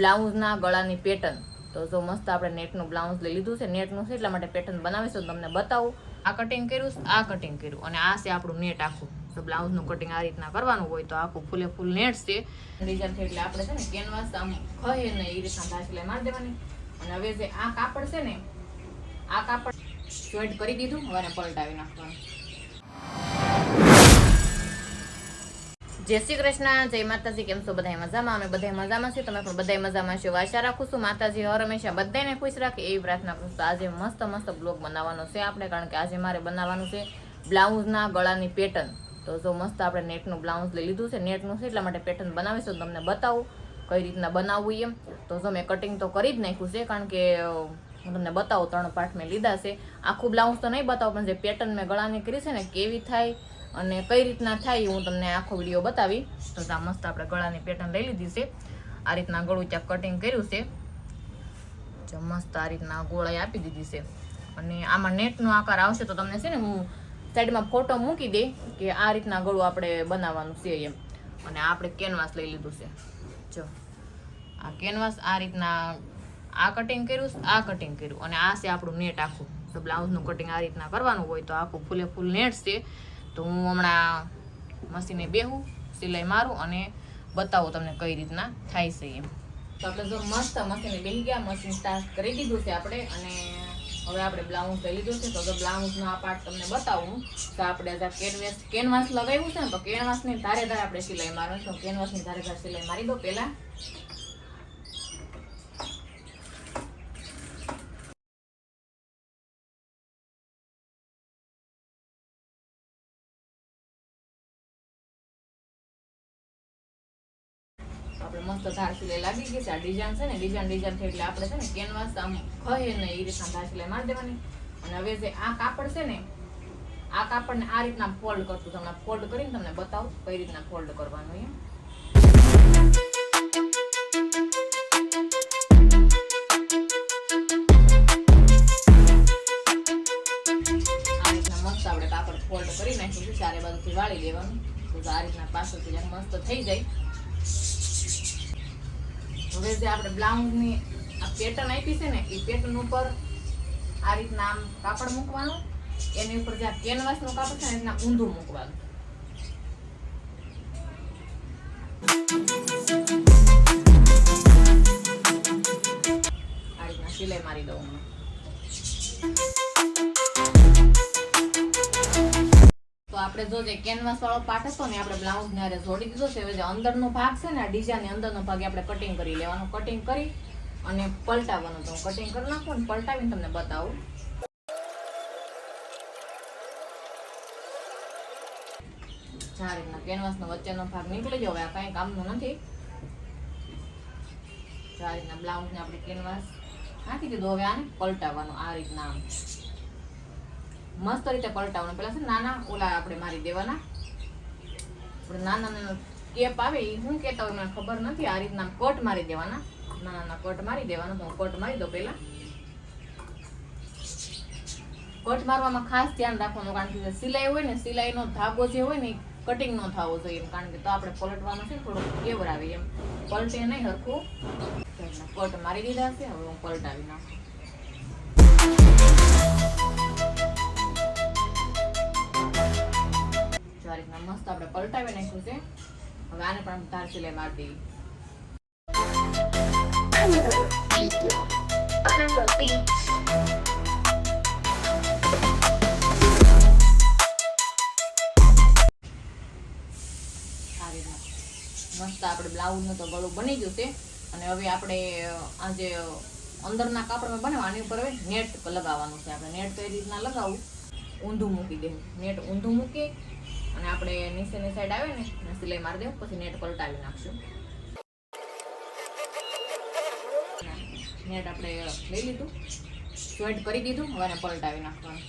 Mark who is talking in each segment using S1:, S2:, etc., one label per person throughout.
S1: બ્લાઉઝના ગળાની પેટર્ન તો જો મસ્ત આપણે નેટનું બ્લાઉઝ લઈ લીધું છે, નેટનું છે, એટલા માટે પેટર્ન બનાવીશું, તમને બતાવું. આ કટિંગ કર્યું આ કટિંગ કર્યું. અને આ છે આપણું નેટ આખું. તો બ્લાઉઝનું કટિંગ આ રીતના કરવાનું હોય તો આખું ફૂલે ફૂલ નેટ છે. ડિઝાઇન છે એટલે આપણે છે ને કેનવાસ આમ ખહે ને એ રીતના ધાસલે મારી દેવાની. અને હવે જે આ કાપડ છે ને, આ કાપડ જોઈન્ટ કરી દીધું, હવે પલટાવી નાખવાનું. જય શ્રી કૃષ્ણ, જય માતાજી, કેમ છો? બધા મજામાં? અમે બધા મજામાં છીએ. તમે પણ બધા મજામાં છો આશા રાખું છું. માતાજી હર હંમેશા બધાને ખુશ રાખે એવી પ્રાર્થના કરું છું. આજે મસ્ત મસ્ત બ્લોગ બનાવવાનો છે આપણે, કારણ કે આજે મારે બનાવવાનું છે બ્લાઉઝના ગળાની પેટર્ન તો જો મસ્ત આપણે નેટનું બ્લાઉઝ લઈ લીધું છે. નેટનું છે એટલા માટે પેટર્ન બનાવીશું તમને બતાવું કઈ રીતના બનાવવું એમ. તો જો મેં કટિંગ તો કરી જ નાખ્યું છે, કારણ કે હું તમને બતાવું, ત્રણ પાર્ટ મેં લીધા છે. આખું બ્લાઉઝ તો નહીં બતાવું, પણ જે પેટર્ન મેં ગળાની કરી છે ને, કેવી થાય અને કઈ રીતના થાય હું તમને આખો વીડિયો બતાવી તો આ મસ્ત આપણે ગળાની પેટર્ન લઈ લીધી છે. આ રીતના ગળું ત્યાં કટિંગ કર્યું છે. જો, મસ્ત આ રીતના ગોળાઈ આપી દીધી છે. અને આમાં નેટનો આકાર આવશે તો તમને છે ને હું સાઈડમાં ફોટો મૂકી દે કે આ રીતના ગળું આપણે બનાવવાનું છે એમ. અને આપણે કેનવાસ લઈ લીધું છે. જો, આ કેનવાસ આ રીતના આ કટિંગ કર્યું આ કટિંગ કર્યું. અને આ છે આપણું નેટ આખું. તો બ્લાઉઝનું કટિંગ આ રીતના કરવાનું હોય તો આખું ફૂલે ફૂલ નેટ છે. તો હું હમણાં મશીને બેહું, સિલાઈ મારું અને બતાવું તમને કઈ રીતના થાય છે એમ. તો આપણે જો મસ્ત મશીને બેસી ગયા, મશીન સ્ટાર્ટ કરી દીધું છે આપણે અને હવે આપણે બ્લાઉઝ લઈ લીધું છે. તો જો બ્લાઉઝનો આ પાર્ટ તમને બતાવું તો આપણે જે કેનવાસ કેનવાસ લગાવ્યું છે ને, તો કેનવાસની ધારે ધારે આપણે સિલાઈ મારવાનું તો કેનવાસની ધારે ધારે સિલાઈ મારી દો પહેલા તો આપણે મસ્ત ધાર સિલાઈ લાગી ગઈ છે. આ ડિઝાઇન છે ને ડિઝાઇન ડિઝાઇન થઈ એટલે આપણે છે ને કેનવાસ આમ ખહે ને એ રીતના ધાર સિલાઈ મારી દેવાની. અને હવે જે આ કાપડ છે ને, આ કાપડને આ રીતના ફોલ્ડ કરશું. તમને ફોલ્ડ કરીને તમને બતાવું કઈ રીતના ફોલ્ડ કરવાનું એમ. આપણે કાપડ ફોલ્ડ કરી નાખીશું. ચારે બાજુથી વાળી લેવાનું. તો આ રીતના પાછળથી મસ્ત થઈ જાય હવે જે આપણે બ્લાઉઝની આ પેટર્ન આપી છે ને, એ પેટર્ન ઉપર આ રીતના આમ કાપડ મૂકવાનું, એની ઉપર જે આ કેનવાસનું કાપડ છે ને એ રીતના ઊંધું મૂકવાનું. આ રીતના સિલાઈ મારી દઉં હમણાં આપણે જો જે કેનવાસ વાળો પાર્ટ હતો ને આપણે બ્લાઉઝ ને જોડી દીધો છે. હવે જે અંદરનો ભાગ છે ને આ ડિઝાઇન અંદરનો ભાગ આપણે કટિંગ કરી લેવાનું. કટિંગ કરી અને પલટાવવાનું. તો કટિંગ કરી નાખું ને પલટાવીને તમને બતાવું. આ રીતના કેનવાસનો વચ્ચેનો ભાગ નીકળી ગયો. હવે આ કાંઈ કામનું નથી. આ રીતના બ્લાઉઝને આપણે કેનવાસ નાખી દીધો. હવે આને પલટાવવાનું આ રીતના આમ. મસ્ત રીતે પલટાવવાનું. પેલા છે નાના ઓલા આપણે મારી દેવાના. આપણે નાના નાના કેપ આવે એ શું કહેતા હોય મને ખબર નથી. આ રીતના કટ મારી દેવાના. નાના નાના કટ મારી દેવાના. હું કટ મારી દઉં પેલા કટ મારવામાં ખાસ ધ્યાન રાખવાનું, કારણ કે સિલાઈ હોય ને, સિલાઈનો ધાગો જે હોય ને કટિંગ નો થવો જોઈએ કારણ કે તો આપણે પલટવાનું છે થોડુંક કેવર આવે એમ. પલટે નહીં હરખું. કટ મારી દીધા છે. હવે હું પલટાવી નાખું. પલટાવી નાખ્યું છે. હવે આને પણ ધાર સિલાઈ મારી દેવી મસ્ત આપણે બ્લાઉઝનું તો ગળું બની ગયું છે. અને હવે આપણે આ જે અંદરના કાપડમાં બનાવવા, આની ઉપર હવે નેટ લગાવવાનું છે. આપણે નેટ કઈ રીતના લગાવું. ઊંધું મૂકી દેવું નેટ ઊંધું મૂકી અને આપણે નીચેની સાઈડ આવે ને સિલાઈ મારી દેવું, પછી નેટ પલટાવી નાખશું. નેટ આપણે લઈ લીધું જોઈન્ટ કરી દીધું, હવે પલટાવી નાખવાનું.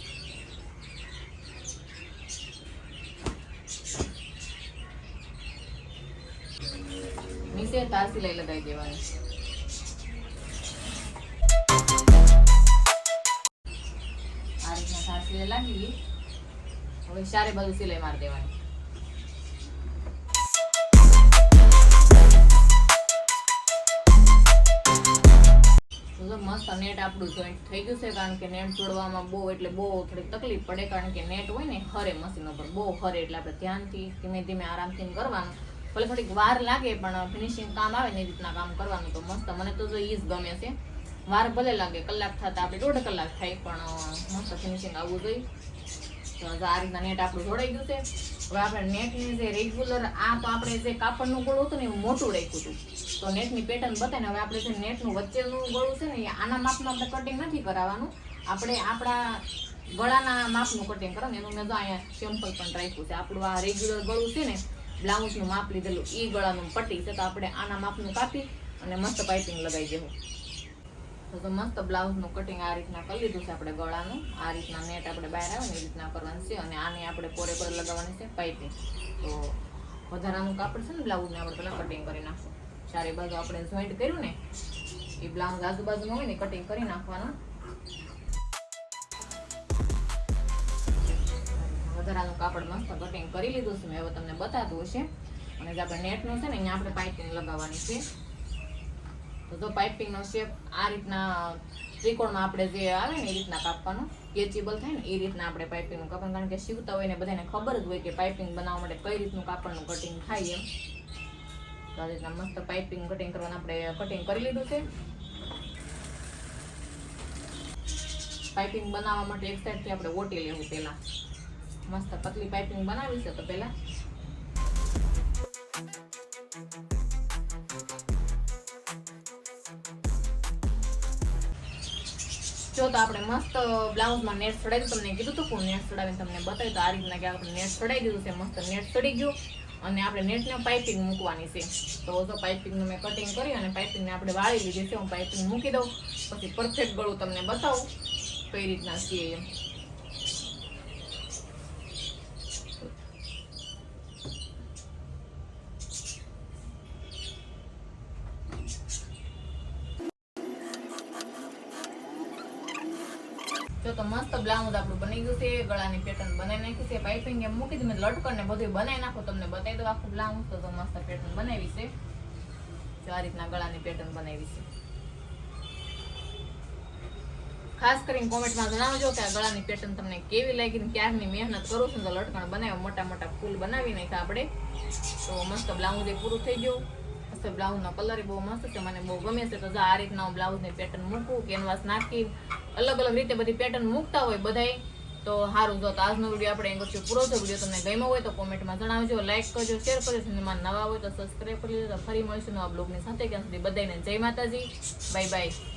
S1: નીચે તાર સિલાઈ લગાવી દેવાની. આ રીતના તાર સિલાઈ લાગી હવે ચારે બાજુ સિલાઈ મારી દેવાની. મસ્ત નેટ આપણું જોઈન્ટ થઈ ગયું છે, કારણ કે નેટ જોડવામાં બહુ એટલે બહુ થોડીક તકલીફ પડે, કારણ કે નેટ હોય ને હરે મશીન ઉપર, બહુ હરે એટલે આપણે ધ્યાનથી ધીમે ધીમે આરામથી કરવાનું. ભલે થોડીક વાર લાગે, પણ ફિનિશિંગ કામ આવે ને રીતના કામ કરવાનું તો મસ્ત. મને તો જો એ જ ગમે છે. વાર ભલે લાગે, કલાક થતા આપણે દોઢ કલાક થાય, પણ મસ્ત ફિનિશિંગ આવવું જોઈએ. તો આ રીતના નેટ આપણું જોડાઈ ગયું છે. હવે આપણે નેટની જે રેગ્યુલર આ તો આપણે જે કાપડનું ગળું હતું ને એ મોટું રાખ્યું હતું. તો નેટની પેટર્ન બતાવીને હવે આપણે જે નેટનું વચ્ચેનું ગળું છે ને આના માપનું આપણે કટિંગ નથી કરાવવાનું. આપણે આપણા ગળાના માપનું કટિંગ કરો ને એનું મેં તો અહીંયા સિમ્પલ પણ રાખ્યું છે. આપણું આ રેગ્યુલર ગળું છે ને બ્લાઉઝનું માપ લીધેલું એ ગળાનું પટ્ટી છે. તો આપણે આના માપનું કાપી અને મસ્ત પાઇપિંગ લગાવી દેવું. તો મસ્ત બ્લાઉઝનું કટિંગ આ રીતના કરી લીધું છે આપણે ગળાનું. આ રીતના નેટ આપણે બહાર આવે ને એ રીતના કરવાનું છે અને આને આપણે પોરે પર લગાવવાની છે પાઇપિંગ તો વધારાનું કાપડ છે ને બ્લાઉઝને આપણે પહેલાં કટિંગ કરી નાખશું. ચારે બાજુ આપણે જોઈન્ટ કર્યું ને, એ બ્લાઉઝ આજુબાજુમાં હોય ને કટિંગ કરી નાખવાનું. વધારાનું કાપડ મસ્ત કટિંગ કરી લીધું છે. મેં હવે તમને બતાવતું હશે. અને જે આપણે નેટનું છે ને, અહીંયા આપણે પાઇપિંગ લગાવવાની છે. તો પાઇપિંગનો શેપ આ રીતના ત્રિકોણમાં આપણે જે આવે ને એ રીતના કાપવાનું કેચેબલ થાય ને એ રીતના આપણે પાઇપિંગનું કાપવાનું. કારણ કે સીવતા હોય ને બધાને ખબર જ હોય કે પાઇપિંગ બનાવવા માટે કઈ રીતનું કાપડનું કટિંગ થાય એમ. તો આ રીતના મસ્ત પાઇપિંગ કટિંગ કરવાનું આપણે કટિંગ કરી લીધું છે. પાઇપિંગ બનાવવા માટે એક સાઈડથી આપણે ઓટી લેવું પહેલાં. મસ્ત પતલી પાઇપિંગ બનાવી છે તો પહેલા જો તો આપણે મસ્ત બ્લાઉઝમાં નેટ ચડાવી તમને કીધું હતું પણ નેટ ચડાવીને તમને બતાવ્યું તો આ રીતના કે આપણે નેટ ચડાવી દીધું છે, મસ્ત નેટ ચડી ગયું. અને આપણે નેટને પાઇપિંગ મૂકવાની છે. તો તો પાઇપિંગનું મેં કટિંગ કરી અને પાઇપિંગને આપણે વાળી લીધી છે. હું પાઇપિંગ મૂકી દઉં. પછી પરફેક્ટ ગળું તમને બતાવું. કઈ રીતના છીએ એમ. તો મસ્ત બ્લાઉઝ આપણું બની ગયું છે, ગળાની પેટર્ન બનાવી નાખી છે પાઇપિંગ એમ મૂકી દીધું લટકણને બધું બનાવી નાખો, તમને બતાવી દઉં આખું બ્લાઉઝ, તો મસ્ત પેટર્ન બનાવી છે. જો આ રીતના ગળાની પેટર્ન બનાવી છે. ખાસ કરીને કોમેન્ટમાં જણાવજો કે આ ગળાની પેટર્ન તમને કેવી લાગી ક્યારની મહેનત કરું છું તો લટકણ બનાવ્યો મોટા મોટા ફૂલ બનાવી નાખ્યા આપણે. તો મસ્ત બ્લાઉઝ પૂરું થઈ ગયું. મસ્ત બ્લાઉઝનો કલર બહુ મસ્ત છે, મને બહુ ગમે છે. તો જો આ રીતના હું બ્લાઉઝની પેટર્ન મૂકું કેનવાસ નાખી, અલગ અલગ રીતે બધી પેટર્ન મૂકતા હોય બધાય, તો સારું જો તો આજનો વીડિયો આપણે અહીં કરશું પૂરો થયો. વીડિયો તમને ગમ્યો હોય તો કોમેન્ટમાં જણાવજો લાઇક કરજો શેર કરજો. ચેનલમાં નવા હોય તો સબસ્ક્રાઈબ કરી લેજો. ફરી મળીશું નવા બ્લોગની સાથે. ત્યાં સુધી બધાને જય માતાજી. Bye bye